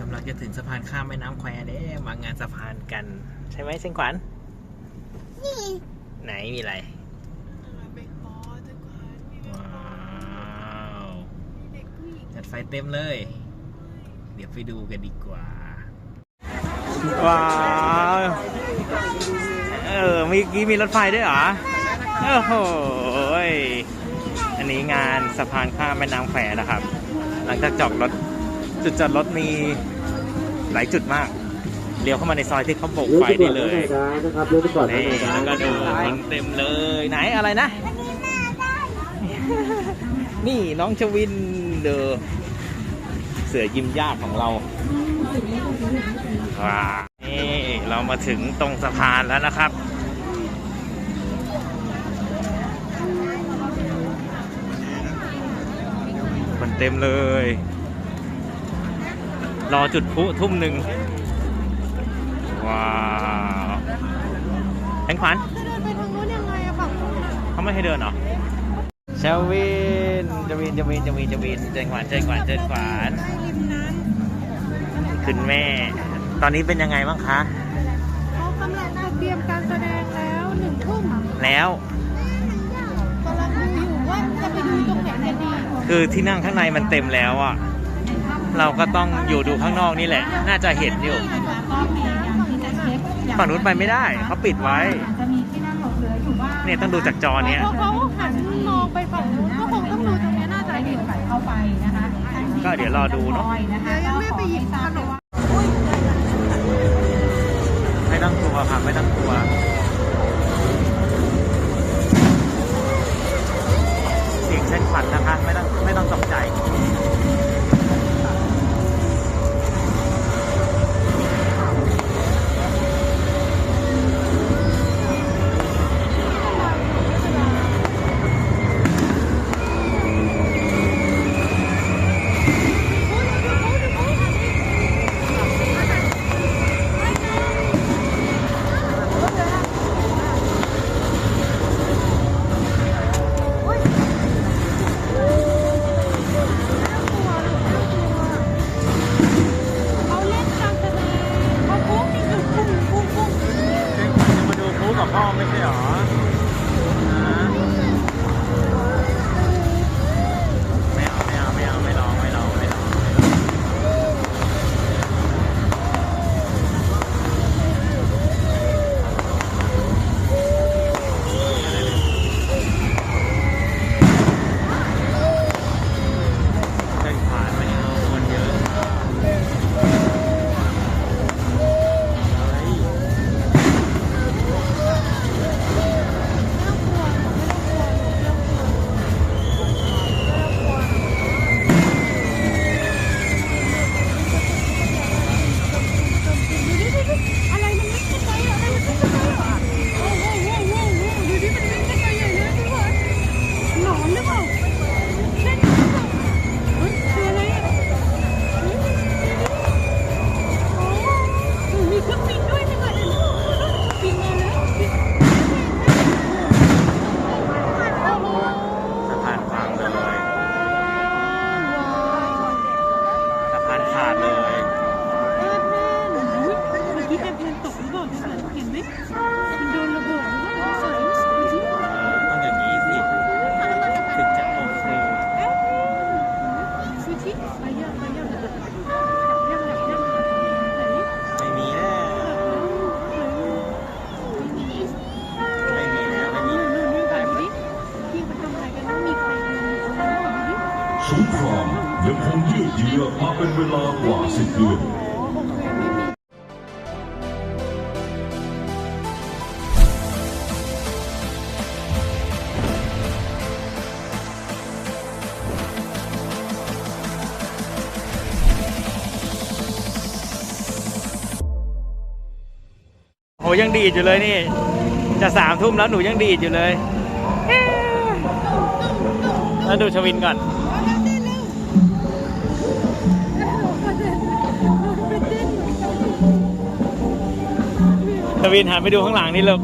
กำลังจะถึงสะพานข้ามแม่น้ำแควแล้วมางานสะพานกัน ใช่ไหมเชงขวัญนี่ไหนมีอะไรไปขอทุกคนมีว้าวเด็กผู้หญิงจัดไฟเต็มเลย เดี๋ยวไปดูกันดีกว่า ว้าวเออเมื่อกี้มีรถไฟด้วยเหรอโอ้โหยอันนี้งานสะพานข้ามแม่น้ำแควนะครับ หลังจากจอดรถ จุดจอดรถมีหลายจุดมาก เลี้ยวเข้ามาในซอยที่เขาโบกไฟได้เลยนะครับเลี้ยวไปก่อนนะนี่ครัแล้วบก็ดูคนเต็มเลยไหนอะไรนะ นี่น้องชวินเดอเสือยิ้มยากของเราว้านี่เรามาถึงตรงสะพานแล้วนะครับคนเต็มเลย รอจุดพลุทุ่มหนึ่งว้าวแทงขวัญจะเดินไปทางนู้นยังไงอะฝั่งนู้นอะเขาไม่ให้เดินเหรอชาวินจาวินจาวินจาวินจาวินเจนขวัญเจนขวัญเจนขวัญใต้ริมนั้นคุณแม่ ตอนนี้เป็นยังไงบ้างคะเขากำลังจะเตรียมการแสดงแล้วหนึ่งทุ่มแล้วกำลังดูอยู่ว่าจะไปดูตรงไหนกันดี คือที่นั่งข้างในมันเต็มแล้วอะ เราก็ต้องอยู่ดูข้างนอกนี่แหละ น่าจะเห็นอยู่ ฝั่งนู้นไปไม่ได้เขาปิดไว้ เนี่ยต้องดูจากจอเนี้ยเพราะเขาหันมองไปฝั่งนู้นก็คงต้องดูตรงเนี้ยน่าจะเห็นเข้าไปนะคะก็เดี๋ยวรอดูเนาะเดี๋ยวยังไม่ไปหยิบขนมไม่ต้องกลัวค่ะไม่ต้องกลัวเสียงเส้นขวัญนะคะ ไม่ต้องไม่ต้องตกใจ มาดูพลุ งครามยังคงยืดเยื้อมาเป็นเวลากว่าสิบเดือนโหยังดีดอยู่เลยนี่ จะสามทุ่มแล้วหนูยังดีดอยู่เลย แล้วดูชวินก่อน วินหันไปดูข้างหลังนี่ลูก